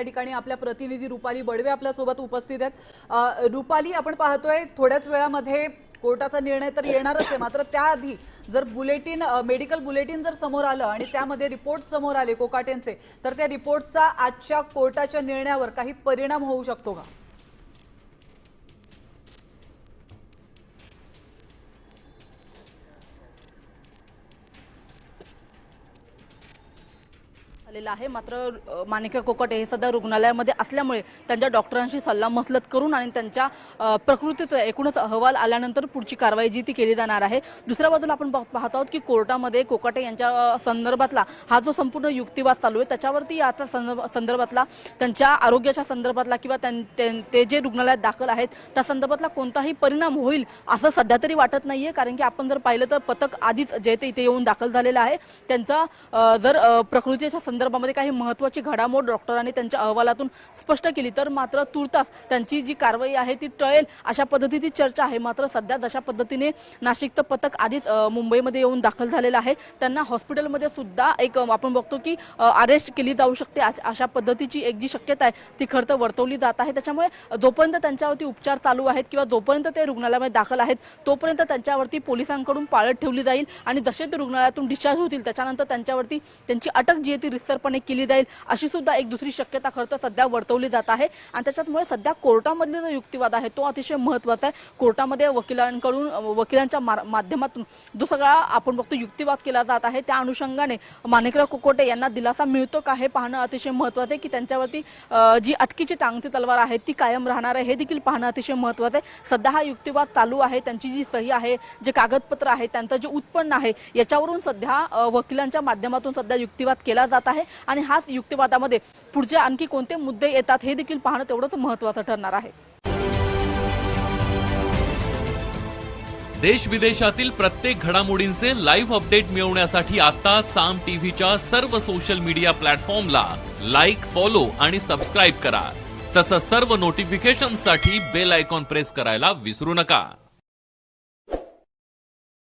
त्या ठिकाणी आपल्या प्रतिनिधी रुपाली बडवे आपल्यासोबत उपस्थित आहेत. रुपाली आपण पाहतोय थोड्याच वेळामध्ये कोर्टाचा निर्णय तर येणारच आहे. मात्र त्याआधी जर बुलेटिन मेडिकल बुलेटिन जर समोर आलं आणि त्यामध्ये रिपोर्ट समोर आले कोकाटेंचे तर त्या रिपोर्टचा आजच्या कोर्टाच्या निर्णयावर काही परिणाम होऊ शकतो का? झालेला आहे. मात्र माणिका कोकटे हे सध्या रुग्णालयामध्ये असल्यामुळे त्यांच्या डॉक्टरांशी सल्लामसलत करून आणि त्यांच्या प्रकृतीचा एकूणच अहवाल आल्यानंतर पुढची कारवाई जी ती केली जाणार आहे. दुसऱ्या बाजूला आपण पाहत आहोत की कोर्टामध्ये कोकाटे यांच्या संदर्भातला हा जो संपूर्ण युक्तिवाद चालू आहे त्याच्यावरती याचा संदर्भातला त्यांच्या आरोग्याच्या संदर्भातला किंवा त्यां- त्यां- ते जे रुग्णालयात दाखल आहेत त्या संदर्भातला कोणताही परिणाम होईल असं सध्या तरी वाटत नाहीये. कारण की आपण जर पाहिलं तर पथक आधीच जे ते इथे येऊन दाखल झालेलं आहे त्यांचा जर प्रकृतीच्या संदर्भामध्ये काही महत्वाची घडामोड डॉक्टरांनी त्यांच्या अहवालातून स्पष्ट केली. तर मात्र तुर्तास त्यांची जी कारवाई आहे ती टळेल अशा पद्धतीची चर्चा आहे. मात्र सध्या जशा पद्धतीने नाशिकचं पथक आधीच मुंबईमध्ये येऊन दाखल झालेलं आहे त्यांना हॉस्पिटलमध्ये सुद्धा एक आपण बघतो की अरेस्ट केली जाऊ शकते अश- अशा पद्धतीची एक जी शक्यता आहे ती खरं तर वर्तवली जात आहे. त्याच्यामुळे जोपर्यंत त्यांच्यावरती उपचार चालू आहेत किंवा जोपर्यंत ते रुग्णालयामध्ये दाखल आहेत तोपर्यंत त्यांच्यावरती पोलिसांकडून पाळत ठेवली जाईल आणि जसे ते रुग्णालयातून डिस्चार्ज होतील त्याच्यानंतर त्यांच्यावरती त्यांची अटक जी आहे ती सविस्तरपणे केली जाईल अशी सुद्धा एक दुसरी शक्यता खरं तर सध्या वर्तवली जात आहे. आणि त्याच्यामुळे सध्या कोर्टामधले जो युक्तिवाद आहे तो अतिशय महत्त्वाचा आहे. कोर्टामध्ये वकिलांकडून वकिलांच्या माध्यमातून जो सगळा आपण बघतो युक्तिवाद केला जात आहे त्या अनुषंगाने माणिकराव कोकोटे यांना दिलासा मिळतो का हे पाहणं अतिशय महत्वाचं आहे की त्यांच्यावरती जी अटकीची टांगती तलवार आहे ती कायम राहणार आहे हे देखील पाहणं अतिशय महत्वाचं आहे. सध्या हा युक्तिवाद चालू आहे त्यांची जी सही आहे जे कागदपत्र आहे त्यांचं जे उत्पन्न आहे याच्यावरून सध्या वकिलांच्या माध्यमातून सध्या युक्तिवाद केला जात आहे. आहे आणि हाच युक्तिवादामध्ये पुढचे आणखी कोणते मुद्दे येतात हे देखील पाहणं तेवढंच महत्वाचं ठरणार आहे. देश विदेशातील प्रत्येक घडामोडींचे लाईव्ह अपडेट मिळवण्यासाठी आता साम टीव्हीच्या सर्व सोशल मीडिया प्लॅटफॉर्मला लाईक फॉलो आणि सबस्क्राईब करा. तसंच सर्व नोटिफिकेशनसाठी बेल आयकॉन प्रेस करायला विसरू नका.